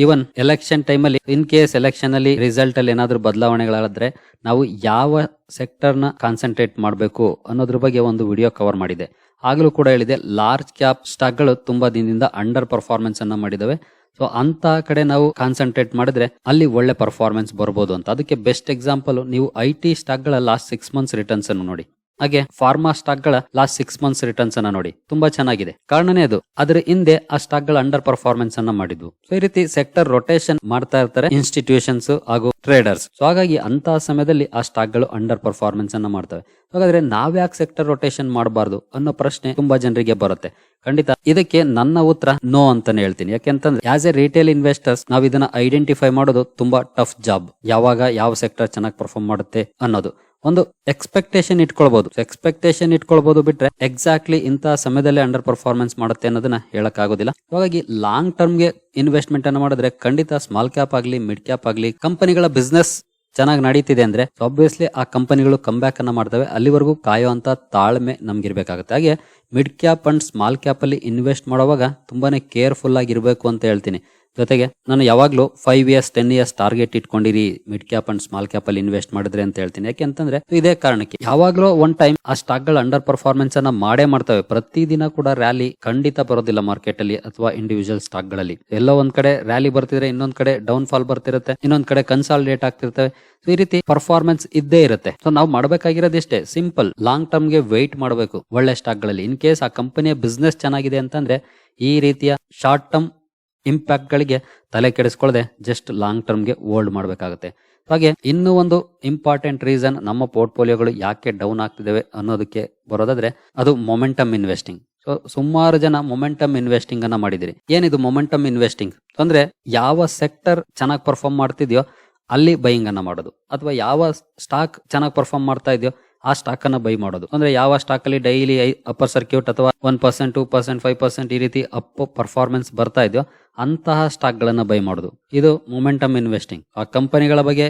ಇವನ್ ಎಲೆಕ್ಷನ್ ಅಲ್ಲಿ ಇನ್ ಕೇಸ್ ಎಲೆಕ್ಷನ್ ಅಲ್ಲಿ ರಿಸಲ್ಟ್ ಅಲ್ಲಿ ಏನಾದ್ರೂ ಬದಲಾವಣೆಗಳಾದ್ರೆ, ನಾವು ಯಾವ ಸೆಕ್ಟರ್ನ ಕಾನ್ಸಂಟ್ರೇಟ್ ಮಾಡಬೇಕು ಅನ್ನೋದ್ರ ಬಗ್ಗೆ ಒಂದು ವಿಡಿಯೋ ಕವರ್ ಮಾಡಿದೆ. ಆಗಲೂ ಕೂಡ ಹೇಳಿದೆ ಲಾರ್ಜ್ ಕ್ಯಾಪ್ ಸ್ಟಾಕ್ಗಳು ತುಂಬಾ ದಿನದಿಂದ ಅಂಡರ್ ಪರ್ಫಾರ್ಮೆನ್ಸ್ ಅನ್ನ ಮಾಡಿದವೆ. ಸೊ ಅಂತ ಕಡೆ ನಾವು ಕಾನ್ಸಂಟ್ರೇಟ್ ಮಾಡಿದ್ರೆ, ಅಲ್ಲಿ ಒಳ್ಳೆ ಪರ್ಫಾರ್ಮೆನ್ಸ್ ಬರ್ಬೋದು ಅಂತ. ಅದಕ್ಕೆ ಬೆಸ್ಟ್ ಎಕ್ಸಾಂಪಲ್ ನೀವು ಐ ಟಿ ಸ್ಟಾಕ್ಗಳ ಲಾಸ್ಟ್ ಸಿಕ್ಸ್ ಮಂತ್ಸ್ ರಿಟರ್ನ್ಸ್ ಅನ್ನು ನೋಡಿ. ಹಾಗೆ ಫಾರ್ಮಾ ಸ್ಟಾಕ್ಗಳ ಲಾಸ್ಟ್ ಸಿಕ್ಸ್ ಮಂತ್ಸ್ ರಿಟರ್ನ್ಸ್ ಅನ್ನ ನೋಡಿ. ತುಂಬಾ ಚೆನ್ನಾಗಿದೆ. ಕಾರಣನೇ ಅದು. ಅದ್ರ ಹಿಂದೆ ಆ ಸ್ಟಾಕ್ಗಳ ಅಂಡರ್ ಪರ್ಫಾರ್ಮೆನ್ಸ್ ಅನ್ನ ಮಾಡಿದ್ವು. ಸೊ ಈ ರೀತಿ ಸೆಕ್ಟರ್ ರೊಟೇಷನ್ ಮಾಡ್ತಾ ಇರ್ತಾರೆ ಇನ್ಸ್ಟಿಟ್ಯೂಷನ್ಸ್ ಹಾಗೂ ಟ್ರೇಡರ್ಸ್ ಸೊ ಹಾಗಾಗಿ ಅಂತ ಸಮಯದಲ್ಲಿ ಆ ಸ್ಟಾಕ್ಗಳು ಅಂಡರ್ ಪರ್ಫಾರ್ಮೆನ್ಸ್ ಅನ್ನ ಮಾಡ್ತವೆ. ಹಾಗಾದ್ರೆ ನಾವ್ಯಾಕೆ ಸೆಕ್ಟರ್ ರೊಟೇಷನ್ ಮಾಡಬಾರ್ದು ಅನ್ನೋ ಪ್ರಶ್ನೆ ತುಂಬಾ ಜನರಿಗೆ ಬರುತ್ತೆ. ಖಂಡಿತ ಇದಕ್ಕೆ ನನ್ನ ಉತ್ತರ ನೋ ಅಂತಾನೆ ಹೇಳ್ತೀನಿ. ಯಾಕೆಂತಂದ್ರೆ ಆಸ್ ಎ ರಿಟೇಲ್ ಇನ್ವೆಸ್ಟರ್ಸ್ ನಾವು ಇದನ್ನ ಐಡೆಂಟಿಫೈ ಮಾಡೋದು ತುಂಬಾ ಟಫ್ ಜಾಬ್ ಯಾವಾಗ ಯಾವ ಸೆಕ್ಟರ್ ಚೆನ್ನಾಗಿ ಪರ್ಫಾರ್ಮ್ ಮಾಡುತ್ತೆ ಅನ್ನೋದು. ಒಂದು ಎಕ್ಸ್ಪೆಕ್ಟೇಷನ್ ಇಟ್ಕೊಳ್ಬಹುದು ಎಕ್ಸ್ಪೆಕ್ಟೇಷನ್ ಇಟ್ಕೊಳ್ಬಹುದು ಬಿಟ್ರೆ ಎಕ್ಸಾಕ್ಟ್ಲಿ ಇಂತಹ ಸಮಯದಲ್ಲಿ ಅಂಡರ್ ಪರ್ಫಾರ್ಮೆನ್ಸ್ ಮಾಡುತ್ತೆ ಅನ್ನೋದನ್ನ ಹೇಳಕ್ ಆಗೋದಿಲ್ಲ ಹಾಗಾಗಿ ಲಾಂಗ್ ಟರ್ಮ್ಗೆ ಇನ್ವೆಸ್ಟ್ಮೆಂಟ್ ಅನ್ನು ಮಾಡಿದ್ರೆ ಖಂಡಿತ ಸ್ಮಾಲ್ ಕ್ಯಾಪ್ ಆಗ್ಲಿ ಮಿಡ್ ಕ್ಯಾಪ್ ಆಗ್ಲಿ, ಕಂಪನಿಗಳ ಬಿಸ್ನೆಸ್ ಚೆನ್ನಾಗಿ ನಡೀತಿದೆ ಅಂದ್ರೆ ಆಬ್ವಿಯಸ್ಲಿ ಆ ಕಂಪನಿಗಳು ಬ್ಯಾಕ್ ಅನ್ನ ಮಾಡ್ತವೆ. ಅಲ್ಲಿವರೆಗೂ ಕಾಯುವಂತ ತಾಳ್ಮೆ ನಮ್ಗಿರ್ಬೇಕಾಗುತ್ತೆ. ಹಾಗೆ mid cap and small cap ಅಲ್ಲಿ ಇನ್ವೆಸ್ಟ್ ಮಾಡುವಾಗ ತುಂಬಾನೇ ಕೇರ್ಫುಲ್ ಆಗಿರ್ಬೇಕು ಅಂತ ಹೇಳ್ತೀನಿ. ಜೊತೆಗೆ ನಾನು ಯಾವಾಗ್ಲೂ five years ten years target ಇಟ್ಕೊಂಡಿರಿ mid cap and small cap ಅಲ್ಲಿ ಇನ್ವೆಸ್ಟ್ ಮಾಡಿದ್ರೆ ಅಂತ ಹೇಳ್ತೀನಿ. ಯಾಕೆಂತಂದ್ರೆ ಇದೇ ಕಾರಣಕ್ಕೆ ಯಾವಾಗ್ಲೂ ಒನ್ ಟೈಮ್ ಆ ಸ್ಟಾಕ್ಗಳು ಅಂಡರ್ ಪರ್ಫಾರ್ಮೆನ್ಸ್ ಅನ್ನ ಮಾಡೇ ಮಾಡ್ತವೆ. ಪ್ರತಿದಿನ ಕೂಡ ರ್ಯಾಲಿ ಖಂಡಿತ ಬರೋದಿಲ್ಲ ಮಾರ್ಕೆಟ್ ಅಲ್ಲಿ ಅಥವಾ ಇಂಡಿವಿಜುವಲ್ ಸ್ಟಾಕ್ಗಳಲ್ಲಿ. ಎಲ್ಲೋ ಒಂದ್ ಕಡೆ ರ್ಯಾಲಿ ಬರ್ತಿದ್ರೆ ಇನ್ನೊಂದ್ ಕಡೆ ಡೌನ್ ಫಾಲ್ ಬರ್ತಿರುತ್ತೆ, ಇನ್ನೊಂದ್ ಕಡೆ ಕನ್ಸಾಲಿಡೇಟ್ ಆಗ್ತಿರ್ತವೆ. ಈ ರೀತಿ ಪರ್ಫಾರ್ಮೆನ್ಸ್ ಇದ್ದೇ ಇರುತ್ತೆ. ಸೊ ನಾವು ಮಾಡಬೇಕಾಗಿರೋದಿಷ್ಟೇ ಸಿಂಪಲ್ ಲಾಂಗ್ ಟರ್ಮ್ಗೆ ವೆಯ್ಟ್ ಮಾಡಬೇಕು ಒಳ್ಳೆ ಸ್ಟಾಕ್ಗಳಲ್ಲಿ. ಇನ್ ಕೇಸ್ ಆ ಕಂಪನಿಯ ಬಿಸ್ನೆಸ್ ಚೆನ್ನಾಗಿದೆ ಅಂತಂದ್ರೆ ಈ ರೀತಿಯ ಶಾರ್ಟ್ ಟರ್ಮ್ ಇಂಪ್ಯಾಕ್ಟ್ ಗಳಿಗೆ ತಲೆ ಕೆಡಿಸ್ಕೊಳ್ಳದೆ ಜಸ್ಟ್ ಲಾಂಗ್ ಟರ್ಮ್ಗೆ ಹೋಲ್ಡ್ ಮಾಡಬೇಕಾಗುತ್ತೆ. ಹಾಗೆ ಇನ್ನೂ ಒಂದು ಇಂಪಾರ್ಟೆಂಟ್ ರೀಸನ್ ನಮ್ಮ ಪೋರ್ಟ್ಫೋಲಿಯೋಗಳು ಯಾಕೆ ಡೌನ್ ಆಗ್ತಿದ್ದಾವೆ ಅನ್ನೋದಕ್ಕೆ ಬರೋದಾದ್ರೆ ಅದು ಮೊಮೆಂಟಮ್ ಇನ್ವೆಸ್ಟಿಂಗ್ ಸೊ ಸುಮಾರು ಜನ ಮೊಮೆಂಟಮ್ ಇನ್ವೆಸ್ಟಿಂಗ್ ಅನ್ನ ಮಾಡಿದಿರಿ. ಏನಿದು ಮೊಮೆಂಟಮ್ ಇನ್ವೆಸ್ಟಿಂಗ್ ಅಂದ್ರೆ ಯಾವ ಸೆಕ್ಟರ್ ಚೆನ್ನಾಗಿ ಪರ್ಫಾರ್ಮ್ ಮಾಡ್ತಿದ್ಯೋ ಅಲ್ಲಿ ಬೈಯಿಂಗ್ ಅನ್ನ ಮಾಡೋದು. ಅಥವಾ ಯಾವ ಸ್ಟಾಕ್ ಚೆನ್ನಾಗಿ ಪರ್ಫಾರ್ಮ್ ಮಾಡ್ತಾ ಇದೆಯೋ ಆ ಸ್ಟಾಕ್ ಅನ್ನ ಬೈ ಮಾಡೋದು. ಅಂದ್ರೆ ಯಾವ ಸ್ಟಾಕ್ ಅಲ್ಲಿ ಡೈಲಿ ಅಪ್ಪರ್ ಸರ್ಕ್ಯೂಟ್ ಅಥವಾ one percent two percent five percent ಈ ರೀತಿ ಅಪ್ ಪರ್ಫಾರ್ಮೆನ್ಸ್ ಬರ್ತಾ ಇದೆಯೋ ಅಂತಹ ಸ್ಟಾಕ್ ಗಳನ್ನ ಬೈ ಮಾಡೋದು. ಇದು ಮೊಮೆಂಟಮ್ ಇನ್ವೆಸ್ಟಿಂಗ್ ಆ ಕಂಪನಿಗಳ ಬಗ್ಗೆ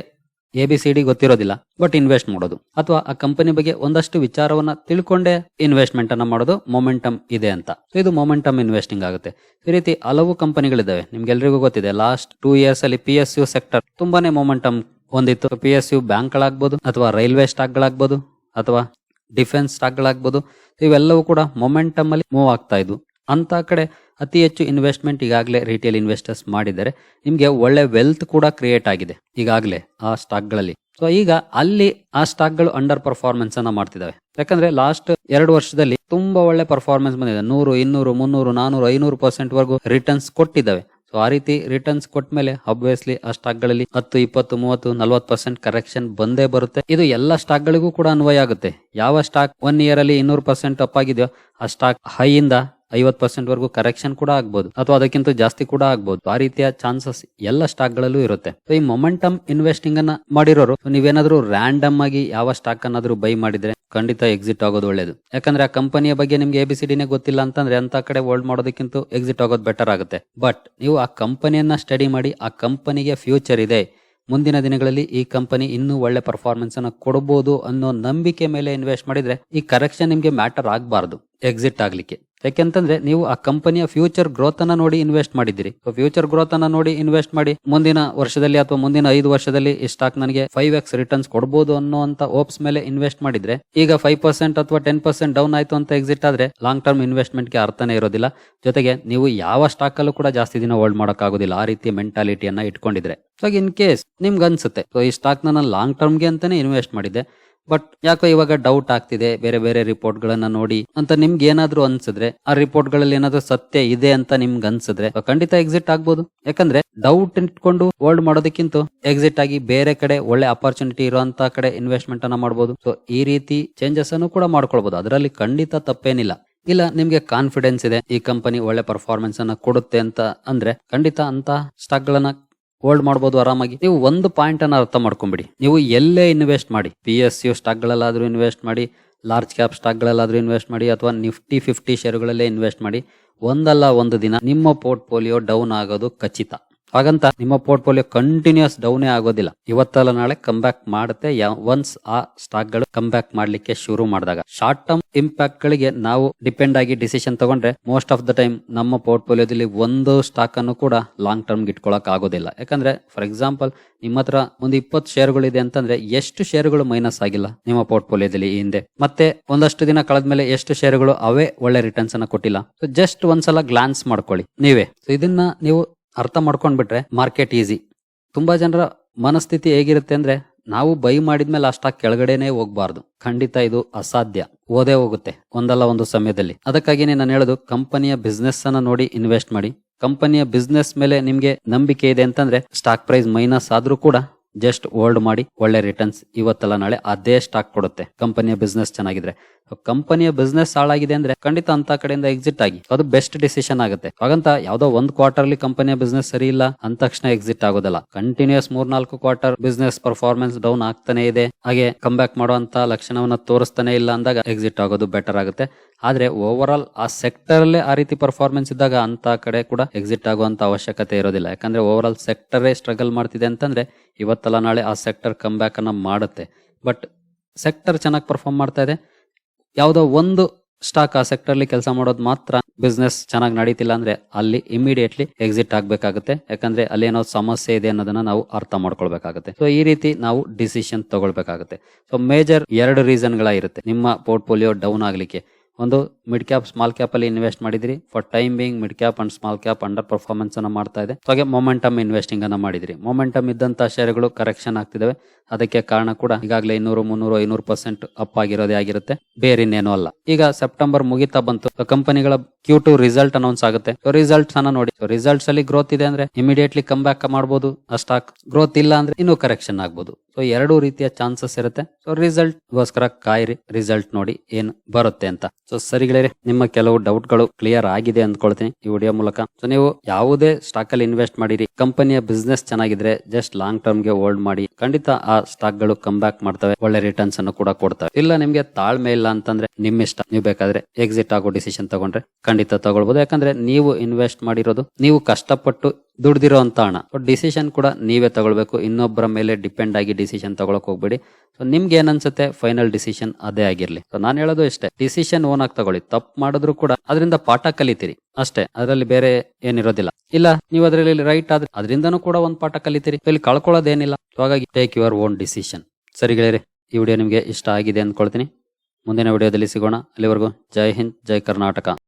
ಎ ಬಿ ಸಿ ಡಿ ಗೊತ್ತಿರೋದಿಲ್ಲ ಬಟ್ ಇನ್ವೆಸ್ಟ್ ಮಾಡೋದು. ಅಥವಾ ಆ ಕಂಪನಿ ಬಗ್ಗೆ ಒಂದಷ್ಟು ವಿಚಾರವನ್ನ ತಿಳ್ಕೊಂಡೇ ಇನ್ವೆಸ್ಟ್ಮೆಂಟ್ ಅನ್ನ ಮಾಡೋದು ಮೊಮೆಂಟಮ್ ಇದೆ ಅಂತ. ಇದು ಮೊಮೆಂಟಮ್ ಇನ್ವೆಸ್ಟಿಂಗ್ ಆಗುತ್ತೆ. ಈ ರೀತಿ ಹಲವು ಕಂಪನಿಗಳಿದ್ದಾವೆ ನಿಮ್ಗೆಲ್ರಿಗೂ ಗೊತ್ತಿದೆ ಲಾಸ್ಟ್ ಟೂ ಇಯರ್ಸ್ ಅಲ್ಲಿ ಪಿ ಎಸ್ ಯು ಸೆಕ್ಟರ್ ತುಂಬಾನೇ ಮೊಮೆಂಟಮ್ ಹೊಂದಿತ್ತು. ಪಿ ಎಸ್ ಯು ಬ್ಯಾಂಕ್ ಗಳಾಗ್ಬೋದು ಅಥವಾ ರೈಲ್ವೆ ಸ್ಟಾಕ್ ಗಳಾಗ್ಬೋದು ಅಥವಾ ಡಿಫೆನ್ಸ್ ಸ್ಟಾಕ್ಗಳಾಗ್ಬೋದು ಇವೆಲ್ಲವೂ ಕೂಡ ಮೊಮೆಂಟಮ್ ಅಲ್ಲಿ ಮೂವ್ ಆಗ್ತಾ ಇದ್ವು. ಅಂತ ಕಡೆ ಅತಿ ಹೆಚ್ಚು ಇನ್ವೆಸ್ಟ್ಮೆಂಟ್ ಈಗಾಗಲೇ ರಿಟೇಲ್ ಇನ್ವೆಸ್ಟರ್ಸ್ ಮಾಡಿದರೆ ನಿಮಗೆ ಒಳ್ಳೆ ವೆಲ್ತ್ ಕೂಡ ಕ್ರಿಯೇಟ್ ಆಗಿದೆ ಈಗಾಗಲೇ ಆ ಸ್ಟಾಕ್ಗಳಲ್ಲಿ ಸೊ ಈಗ ಅಲ್ಲಿ ಆ ಸ್ಟಾಕ್ಗಳು ಅಂಡರ್ ಪರ್ಫಾರ್ಮೆನ್ಸ್ ಅನ್ನ ಮಾಡ್ತಿದ್ದಾವೆ ಯಾಕಂದ್ರೆ ಲಾಸ್ಟ್ ಎರಡು ವರ್ಷದಲ್ಲಿ ತುಂಬಾ ಒಳ್ಳೆ ಪರ್ಫಾರ್ಮೆನ್ಸ್ ಬಂದಿದೆ. ನೂರು, ಇನ್ನೂರು, ಮುನ್ನೂರು, ನಾನೂರು, ಐನೂರು ಪರ್ಸೆಂಟ್ ವರೆಗೂ ರಿಟರ್ನ್ಸ್ ಕೊಟ್ಟಿದ್ದಾವೆ ಸೊ ಆ ರೀತಿ ರಿಟರ್ನ್ಸ್ ಕೊಟ್ಟ ಮೇಲೆ ಅಬ್ವಿಯಸ್ಲಿ ಆ ಸ್ಟಾಕ್ಗಳಲ್ಲಿ ಹತ್ತು, ಇಪ್ಪತ್ತು, ಮೂವತ್ತು, ನಲ್ವತ್ತು ಪರ್ಸೆಂಟ್ ಕರೆಕ್ಷನ್ ಬಂದೇ ಬರುತ್ತೆ. ಇದು ಎಲ್ಲ ಸ್ಟಾಕ್ ಗಳಿಗೂ ಕೂಡ ಅನ್ವಯ ಆಗುತ್ತೆ. ಯಾವ ಸ್ಟಾಕ್ ಒನ್ ಇಯರ್ ಅಲ್ಲಿ ಇನ್ನೂರು ಪರ್ಸೆಂಟ್ ಅಪ್ ಆಗಿದೆಯೋ ಆ ಸ್ಟಾಕ್ ಹೈ ಇಂದ ಐವತ್ ಪರ್ಸೆಂಟ್ ವರೆಗೂ ಕರೆಕ್ಷನ್ ಕೂಡ ಆಗ್ಬಹುದು ಅಥವಾ ಅದಕ್ಕಿಂತ ಜಾಸ್ತಿ ಕೂಡ ಆಗ್ಬಹುದು ಆ ರೀತಿಯ ಚಾನ್ಸಸ್ ಎಲ್ಲ ಸ್ಟಾಕ್ ಗಳಲ್ಲೂ ಇರುತ್ತೆ. ಈ ಮೊಮೆಂಟಮ್ ಇನ್ವೆಸ್ಟಿಂಗ್ ಅನ್ನ ಮಾಡಿರೋರು, ನೀವೇನಾದ್ರೂ ರ್ಯಾಂಡಮ್ ಆಗಿ ಯಾವ ಸ್ಟಾಕ್ ಅನ್ನಾದ್ರೂ ಬೈ ಮಾಡಿದ್ರೆ ಖಂಡಿತ ಎಕ್ಸಿಟ್ ಆಗೋದು ಒಳ್ಳೇದು. ಯಾಕಂದ್ರೆ ಆ ಕಂಪನಿಯ ಬಗ್ಗೆ ನಿಮ್ಗೆ ಎ ಬಿ ಸಿ ಡಿನೇ ಗೊತ್ತಿಲ್ಲ ಅಂತಂದ್ರೆ ಅಂತ ಕಡೆ ಹೋಲ್ಡ್ ಮಾಡೋದಕ್ಕಿಂತ ಎಕ್ಸಿಟ್ ಆಗೋದು ಬೆಟರ್ ಆಗುತ್ತೆ. ಬಟ್ ನೀವು ಆ ಕಂಪನಿಯನ್ನ ಸ್ಟಡಿ ಮಾಡಿ, ಆ ಕಂಪನಿಗೆ ಫ್ಯೂಚರ್ ಇದೆ. ಮುಂದಿನ ದಿನಗಳಲ್ಲಿ ಈ ಕಂಪನಿ ಇನ್ನೂ ಒಳ್ಳೆ ಪರ್ಫಾರ್ಮೆನ್ಸ್ ಅನ್ನ ಕೊಡಬಹುದು ಅನ್ನೋ ನಂಬಿಕೆ ಮೇಲೆ ಇನ್ವೆಸ್ಟ್ ಮಾಡಿದ್ರೆ ಈ ಕರೆಕ್ಷನ್ ನಿಮ್ಗೆ ಮ್ಯಾಟರ್ ಆಗಬಾರ್ದು ಎಕ್ಸಿಟ್ ಆಗ್ಲಿಕ್ಕೆ. ಯಾಕೆಂತಂದ್ರೆ ನೀವು ಆ ಕಂಪನಿಯ ಫ್ಯೂಚರ್ ಗ್ರೋತ್ ಅನ್ನ ನೋಡಿ ಇನ್ವೆಸ್ಟ್ ಮಾಡಿದ್ರಿ ಫ್ಯೂಚರ್ ಗ್ರೋತ್ ಅನ್ನ ನೋಡಿ ಇನ್ವೆಸ್ಟ್ ಮಾಡಿ ಮುಂದಿನ ವರ್ಷದಲ್ಲಿ ಅಥವಾ ಮುಂದಿನ ಐದು ವರ್ಷದಲ್ಲಿ ಈ ಸ್ಟಾಕ್ ನನಗೆ ಫೈವ್ ಎಕ್ಸ್ ರಿಟರ್ನ್ಸ್ ಕೊಡಬಹುದು ಅನ್ನುವಂತ ಓಪ್ಸ್ ಮೇಲೆ ಇನ್ವೆಸ್ಟ್ ಮಾಡಿದ್ರೆ, ಈಗ ಫೈವ್ ಪರ್ಸೆಂಟ್ ಅಥವಾ ಟೆನ್ ಪರ್ಸೆಂಟ್ ಡೌನ್ ಆಯ್ತು ಅಂತ ಎಕ್ಸಿಟ್ ಆದ್ರೆ ಲಾಂಗ್ ಟರ್ಮ್ ಇನ್ವೆಸ್ಟ್ಮೆಂಟ್ಗೆ ಅರ್ಥನೇ ಇರೋದಿಲ್ಲ. ಜೊತೆಗೆ ನೀವು ಯಾವ ಸ್ಟಾಕ್ ಅಲ್ಲೂ ಕೂಡ ಜಾಸ್ತಿ ದಿನ ಹೋಲ್ಡ್ ಮಾಡೋಕ್ಕಾಗೋದಿಲ್ಲ. ಆ ರೀತಿಯ ಮೆಂಟಾಲಿಟಿಯನ್ನ ಇಟ್ಕೊಂಡಿದ್ರೆ. ಸೊ ಇನ್ ಕೇಸ್ ನಿಮ್ಗೆ ಅನ್ಸುತ್ತೆ ಈ ಸ್ಟಾಕ್ ನಾನು ಲಾಂಗ್ ಟರ್ಮ್ಗೆ ಅಂತಾನೆ ಇನ್ವೆಸ್ಟ್ ಮಾಡಿದ್ದೆ. ಬಟ್ ಯಾಕೋ ಇವಾಗ ಡೌಟ್ ಆಗ್ತಿದೆ, ಬೇರೆ ಬೇರೆ ರಿಪೋರ್ಟ್ ಗಳನ್ನ ನೋಡಿ ಅಂತ ನಿಮ್ಗೆ ಏನಾದ್ರೂ ಅನ್ಸಿದ್ರೆ, ಆ ರಿಪೋರ್ಟ್ಗಳಲ್ಲಿ ಏನಾದ್ರೂ ಸತ್ಯ ಇದೆ ಅಂತ ನಿಮ್ಗೆ ಅನ್ಸಿದ್ರೆ, ಖಂಡಿತ ಎಕ್ಸಿಟ್ ಆಗ್ಬೋದು. ಯಾಕಂದ್ರೆ ಡೌಟ್ ಇಟ್ಕೊಂಡು ಹೋಲ್ಡ್ ಮಾಡೋದಕ್ಕಿಂತ ಎಕ್ಸಿಟ್ ಆಗಿ ಬೇರೆ ಕಡೆ ಒಳ್ಳೆ ಅಪರ್ಚುನಿಟಿ ಇರುವಂತ ಕಡೆ ಇನ್ವೆಸ್ಟ್ಮೆಂಟ್ ಅನ್ನ ಮಾಡಬಹುದು ಸೊ ಈ ರೀತಿ ಚೇಂಜಸ್ ಅನ್ನು ಕೂಡ ಮಾಡ್ಕೊಳ್ಬಹುದು ಅದರಲ್ಲಿ ಖಂಡಿತ ತಪ್ಪೇನಿಲ್ಲ. ಇಲ್ಲ, ನಿಮ್ಗೆ ಕಾನ್ಫಿಡೆನ್ಸ್ ಇದೆ, ಈ ಕಂಪನಿ ಒಳ್ಳೆ ಪರ್ಫಾರ್ಮೆನ್ಸ್ ಅನ್ನ ಕೊಡುತ್ತೆ ಅಂತ ಅಂದ್ರೆ ಖಂಡಿತ ಅಂತ ಸ್ಟಾಕ್ ಗಳನ್ನ ಹೋಲ್ಡ್ ಮಾಡಬಹುದು ಆರಾಮಾಗಿ. ನೀವು ಒಂದು ಪಾಯಿಂಟ್ ಅನ್ನ ಅರ್ಥ ಮಾಡ್ಕೊಂಬಿಡಿ. ನೀವು ಎಲ್ಲೇ ಇನ್ವೆಸ್ಟ್ ಮಾಡಿ. ಪಿ ಎಸ್ ಯು ಸ್ಟಾಕ್ ಗಳಲ್ಲಾದ್ರೂ ಇನ್ವೆಸ್ಟ್ ಮಾಡಿ. ಲಾರ್ಜ್ ಕ್ಯಾಪ್ ಸ್ಟಾಕ್ ಗಳಲ್ಲಾದ್ರೂ ಇನ್ವೆಸ್ಟ್ ಮಾಡಿ. ಅಥವಾ ನಿಫ್ಟಿ ಫಿಫ್ಟಿ ಶೇರುಗಳಲ್ಲೇ ಇನ್ವೆಸ್ಟ್ ಮಾಡಿ. ಒಂದಲ್ಲ ಒಂದು ದಿನ ನಿಮ್ಮ ಪೋರ್ಟ್ಫೋಲಿಯೋ ಡೌನ್ ಆಗೋದು ಖಚಿತ. ಹಾಗಂತ ನಿಮ್ಮ ಪೋರ್ಟ್ಫೋಲಿಯೋ ಕಂಟಿನ್ಯೂಸ್ ಡೌನೇ ಆಗೋದಿಲ್ಲ. ಇವತ್ತಲ್ಲ ನಾಳೆ ಕಮ್ ಬ್ಯಾಕ್ ಮಾಡುತ್ತೆ ಒನ್ಸ್ ಆ ಸ್ಟಾಕ್ಗಳು ಕಮ್ ಬ್ಯಾಕ್ ಮಾಡ್ಲಿಕ್ಕೆ ಶುರು ಮಾಡಿದಾಗ. ಶಾರ್ಟ್ ಟರ್ಮ್ ಇಂಪ್ಯಾಕ್ಟ್ ಗಳಿಗೆ ನಾವು ಡಿಪೆಂಡ್ ಆಗಿ ಡಿಸಿಷನ್ ತಗೊಂಡ್ರೆ ಮೋಸ್ಟ್ ಆಫ್ ದ ಟೈಮ್ ನಮ್ಮ ಪೋರ್ಟ್ಫೋಲಿಯೋದಲ್ಲಿ ಒಂದು ಸ್ಟಾಕ್ ಅನ್ನು ಕೂಡ ಲಾಂಗ್ ಟರ್ಮ್ ಇಟ್ಕೊಳಕ್ ಆಗೋದಿಲ್ಲ. ಯಾಕಂದ್ರೆ ಫಾರ್ ಎಕ್ಸಾಂಪಲ್ ನಿಮ್ಮ ಹತ್ರ ಒಂದು ಇಪ್ಪತ್ತು ಶೇರ್ಗಳಿದೆ ಅಂತಂದ್ರೆ ಎಷ್ಟು ಶೇರ್ಗಳು ಮೈನಸ್ ಆಗಿಲ್ಲ ನಿಮ್ಮ ಪೋರ್ಟ್ಫೋಲಿಯೋದಲ್ಲಿ ಹಿಂದೆ. ಮತ್ತೆ ಒಂದಷ್ಟು ದಿನ ಕಳೆದ್ಮೇಲೆ ಎಷ್ಟು ಶೇರ್ಗಳು ಅವೇ ಒಳ್ಳೆ ರಿಟರ್ನ್ಸ್ ಅನ್ನ ಕೊಟ್ಟಿಲ್ಲ. ಸೊ ಜಸ್ಟ್ ಒಂದ್ಸಲ ಗ್ಲಾನ್ಸ್ ಮಾಡ್ಕೊಳ್ಳಿ ನೀವೇ. ಸೊ ಇದನ್ನ ನೀವು ಅರ್ಥ ಮಾಡ್ಕೊಂಡ್ಬಿಟ್ರೆ ಮಾರ್ಕೆಟ್ ಈಸಿ. ತುಂಬಾ ಜನರ ಮನಸ್ಥಿತಿ ಹೇಗಿರುತ್ತೆ ಅಂದ್ರೆ ನಾವು ಬೈ ಮಾಡಿದ್ಮೇಲೆ ಅಷ್ಟ ಕೆಳಗಡೆನೆ ಹೋಗ್ಬಾರ್ದು. ಖಂಡಿತ ಇದು ಅಸಾಧ್ಯ. ಓದೇ ಹೋಗುತ್ತೆ. ಒಂದಲ್ಲ ಒಂದು ಸಮಯದಲ್ಲಿ. ಅದಕ್ಕಾಗಿನೇ ನಾನು ಹೇಳೋದು ಕಂಪನಿಯ ಬಿಸ್ನೆಸ್ ಅನ್ನ ನೋಡಿ ಇನ್ವೆಸ್ಟ್ ಮಾಡಿ. ಕಂಪನಿಯ ಬಿಸ್ನೆಸ್ ಮೇಲೆ ನಿಮ್ಗೆ ನಂಬಿಕೆ ಇದೆ ಅಂತಂದ್ರೆ ಸ್ಟಾಕ್ ಪ್ರೈಸ್ ಮೈನಸ್ ಆದ್ರೂ ಕೂಡ ಜಸ್ಟ್ ಹೋಲ್ಡ್ ಮಾಡಿ ಒಳ್ಳೆ ರಿಟರ್ನ್ಸ್ ಇವತ್ತಲ್ಲ, ನಾಳೆ ಅದೇ ಸ್ಟಾಕ್ ಕೊಡುತ್ತೆ. ಕಂಪನಿಯ ಬಿಸ್ನೆಸ್ ಚೆನ್ನಾಗಿದ್ರೆ. ಕಂಪನಿಯ ಬಿಸ್ನೆಸ್ ಹಾಳಾಗಿದೆ ಅಂದ್ರೆ ಖಂಡಿತ ಅಂತ ಕಡೆಯಿಂದ ಎಕ್ಸಿಟ್ ಆಗಿ. ಅದು ಬೆಸ್ಟ್ ಡಿಸಿಷನ್ ಆಗುತ್ತೆ. ಹಾಗಂತ ಯಾವ್ದೋ ಒಂದ್ ಕ್ವಾರ್ಟರ್ಲಿ ಕಂಪನಿಯ ಬಿಸ್ನೆಸ್ ಸರಿ ಇಲ್ಲ, ಅಂದ ತಕ್ಷಣ ಎಕ್ಸಿಟ್ ಆಗೋದಲ್ಲ. ಕಂಟಿನ್ಯೂಸ್ ಮೂರ್ನಾಲ್ಕು ಕ್ವಾರ್ಟರ್ ಬಿಸ್ನೆಸ್ ಪರ್ಫಾರ್ಮೆನ್ಸ್ ಡೌನ್ ಆಗ್ತಾನೆ ಇದೆ. ಹಾಗೆ ಕಮ್ ಬ್ಯಾಕ್ ಮಾಡುವಂತ ಲಕ್ಷಣವನ್ನ ತೋರಿಸ್ತಾನೆ ಇಲ್ಲ ಅಂದಾಗ ಎಕ್ಸಿಟ್ ಆಗೋದು ಬೆಟರ್ ಆಗುತ್ತೆ. ಆದ್ರೆ ಓವರ್ ಆಲ್ ಆ ಸೆಕ್ಟರ್ ಅಲ್ಲೇ ಆ ರೀತಿ ಪರ್ಫಾರ್ಮೆನ್ಸ್ ಇದ್ದಾಗ ಅಂತ ಕಡೆ ಕೂಡ ಎಕ್ಸಿಟ್ ಆಗುವಂತ ಅವಶ್ಯಕತೆ ಇರೋದಿಲ್ಲ. ಯಾಕಂದ್ರೆ ಓವರ್ ಆಲ್ ಸೆಕ್ಟರೇ ಸ್ಟ್ರಗಲ್ ಮಾಡ್ತಿದೆ ಅಂತಂದ್ರೆ ಇವತ್ತಲ್ಲ ನಾಳೆ ಆ ಸೆಕ್ಟರ್ ಕಮ್ ಬ್ಯಾಕ್ ಅನ್ನ ಮಾಡುತ್ತೆ. ಬಟ್ ಸೆಕ್ಟರ್ ಚೆನ್ನಾಗಿ ಪರ್ಫಾರ್ಮ್ ಮಾಡ್ತಾ ಇದೆ. ಯಾವುದೋ ಒಂದು ಸ್ಟಾಕ್ ಆ ಸೆಕ್ಟರ್ ಅಲ್ಲಿ ಕೆಲಸ ಮಾಡೋದು ಮಾತ್ರ ಬಿಸ್ನೆಸ್ ಚೆನ್ನಾಗಿ ನಡೀತಿಲ್ಲ ಅಂದ್ರೆ ಅಲ್ಲಿ ಇಮಿಡಿಯೇಟ್ಲಿ ಎಕ್ಸಿಟ್ ಆಗಬೇಕಾಗುತ್ತೆ. ಯಾಕಂದ್ರೆ ಅಲ್ಲಿ ಏನೋ ಸಮಸ್ಯೆ ಇದೆ ಅನ್ನೋದನ್ನ ನಾವು ಅರ್ಥ ಮಾಡ್ಕೊಳ್ಬೇಕಾಗುತ್ತೆ. ಸೊ ಈ ರೀತಿ ನಾವು ಡಿಸಿಷನ್ ತಗೊಳ್ಬೇಕಾಗುತ್ತೆ. ಸೊ ಮೇಜರ್ ಎರಡು ರೀಸನ್ ಗಳಿರುತ್ತೆ ನಿಮ್ಮ ಪೋರ್ಟ್ಫೋಲಿಯೋ ಡೌನ್ ಆಗ್ಲಿಕ್ಕೆ. ಒಂದು ಮಿಡ್ ಕ್ಯಾಪ್ ಸ್ಮಾಲ್ ಕ್ಯಾಪ್ ಅಲ್ಲಿ ಇನ್ವೆಸ್ಟ್ ಮಾಡಿದ್ರಿ. For time being mid cap and small cap underperformance ಅನ್ನ ಮಾಡ್ತಾ ಇದೆ. ಹಾಗೆ ಮೊಮೆಂಟಮ್ ಇನ್ವೆಸ್ಟಿಂಗ್ ಅನ್ನ ಮಾಡಿದ್ರಿ. ಮೊಮೆಂಟಮ್ ಇದ್ದಂತ ಶೇರುಗಳು ಕರೆಕ್ಷನ್ ಆಗ್ತಿದಾವೆ. ಅದಕ್ಕೆ ಕಾರಣ ಕೂಡ ಈಗಾಗಲೇ ಇನ್ನೂರು, ಮುನ್ನೂರು, ಐನೂರು ಪರ್ಸೆಂಟ್ ಅಪ್ ಆಗಿರೋದೇ ಆಗಿರುತ್ತೆ. ಬೇರೆ ಇನ್ನೇನು ಅಲ್ಲ. ಈಗ ಸೆಪ್ಟೆಂಬರ್ ಮುಗಿತಾ ಬಂತು. ಕಂಪನಿಗಳ ಕ್ಯೂ ಟು ರಿಸಲ್ಟ್ ಅನೌನ್ಸ್ ಆಗುತ್ತೆ. ರಿಸಲ್ಟ್ ಅನ್ನ ನೋಡಿ. ರಿಸಲ್ಟ್ಸ್ ಅಲ್ಲಿ ಗ್ರೋತ್ ಇದೆ ಅಂದ್ರೆ ಇಮಿಡಿಯೇಟ್ಲಿ ಕಮ್ ಬ್ಯಾಕ್ ಮಾಡಬಹುದು ಆ ಸ್ಟಾಕ್ ಗ್ರೋತ್ ಇಲ್ಲ ಅಂದ್ರೆ ಇನ್ನೂ ಕರೆಕ್ಷನ್ ಆಗ್ಬಹುದು ಸೊ ಎರಡು ರೀತಿಯ ಚಾನ್ಸಸ್ ಇರುತ್ತೆ. ಸೊ ರಿಸಲ್ಟ್ ಗೋಸ್ಕರ ಕಾಯಿರಿ ರಿಸಲ್ಟ್ ನೋಡಿ ಏನು ಬರುತ್ತೆ ಅಂತ. ಸೊ ಸರಿಗಳೇ ನಿಮ್ಮ ಕೆಲವು ಡೌಟ್ಗಳು ಕ್ಲಿಯರ್ ಆಗಿದೆ ಅಂದ್ಕೊಳ್ತೀನಿ ಈ ವಿಡಿಯೋ ಮೂಲಕ. ಸೊ ನೀವು ಯಾವುದೇ ಸ್ಟಾಕ್ ಅಲ್ಲಿ ಇನ್ವೆಸ್ಟ್ ಮಾಡಿರಿ ಕಂಪನಿಯ ಬಿಸ್ನೆಸ್ ಚೆನ್ನಾಗಿದ್ರೆ ಜಸ್ಟ್ ಲಾಂಗ್ ಟರ್ಮ್ಗೆ ಹೋಲ್ಡ್ ಮಾಡಿ. ಖಂಡಿತ ಆ ಸ್ಟಾಕ್ಗಳು ಕಮ್ ಬ್ಯಾಕ್ ಮಾಡ್ತವೆ, ಒಳ್ಳೆ ರಿಟರ್ನ್ಸ್ ಅನ್ನು ಕೂಡ ಕೊಡ್ತವೆ. ಇಲ್ಲ ನಿಮ್ಗೆ ತಾಳ್ಮೆ ಇಲ್ಲ ಅಂತಂದ್ರೆ ನಿಮ್ಮ ಇಷ್ಟ ನೀವು ಬೇಕಾದ್ರೆ ಎಕ್ಸಿಟ್ ಆಗೋ ಡಿಸಿಷನ್ ತಗೊಂಡ್ರೆ ಖಂಡಿತ ತಗೊಳ್ಬಹುದು ಯಾಕಂದ್ರೆ ನೀವು ಇನ್ವೆಸ್ಟ್ ಮಾಡಿರೋದು, ನೀವು ಕಷ್ಟಪಟ್ಟು ದುಡ್ದಿರೋ ಅಂತ ಹಣ. ಡಿಸಿಷನ್ ಕೂಡ ನೀವೇ ತಗೊಳ್ಬೇಕು. ಇನ್ನೊಬ್ಬರ ಮೇಲೆ ಡಿಪೆಂಡ್ ಆಗಿ ಡಿಸಿಷನ್ ತಗೊಳಕ್ ಹೋಗ್ಬೇಡಿ. ಸೊ ನಿಮ್ಗೆ ಏನ್ ಅನ್ಸುತ್ತೆ ಫೈನಲ್ ಡಿಸಿಷನ್ ಅದೇ ಆಗಿರ್ಲಿ. ಸೊ ನಾನು ಹೇಳೋದು ಇಷ್ಟೇ. ಡಿಸಿಷನ್ ಓನ್ ಆಗಿ ತಗೊಳ್ಳಿ. ತಪ್ಪು ಮಾಡಿದ್ರು ಕೂಡ ಅದರಿಂದ ಪಾಠ ಕಲಿತೀರಿ. ಅಷ್ಟೇ. ಅದರಲ್ಲಿ ಬೇರೆ ಏನಿರೋದಿಲ್ಲ. ಇಲ್ಲ, ನೀವು ಅದರಲ್ಲಿ ರೈಟ್ ಆದ್ರೆ ಅದರಿಂದನೂ ಕೂಡ ಒಂದು ಪಾಠ ಕಲಿತೀರಿ. ಇಲ್ಲಿ ಕಳ್ಕೊಳ್ಳೋದೇನಿಲ್ಲ. ಹಾಗಾಗಿ ಟೇಕ್ ಯುವರ್ ಓನ್ ಡಿಸಿಷನ್ ಸರಿ ಗೆಳೆಯರೆ, ಈ ವಿಡಿಯೋ ನಿಮಗೆ ಇಷ್ಟ ಆಗಿದೆ ಅಂದ್ಕೊಳ್ತೀನಿ. ಮುಂದಿನ ವಿಡಿಯೋದಲ್ಲಿ ಸಿಗೋಣ. ಅಲ್ಲಿವರೆಗೂ ಜೈ ಹಿಂದ್, ಜೈ ಕರ್ನಾಟಕ.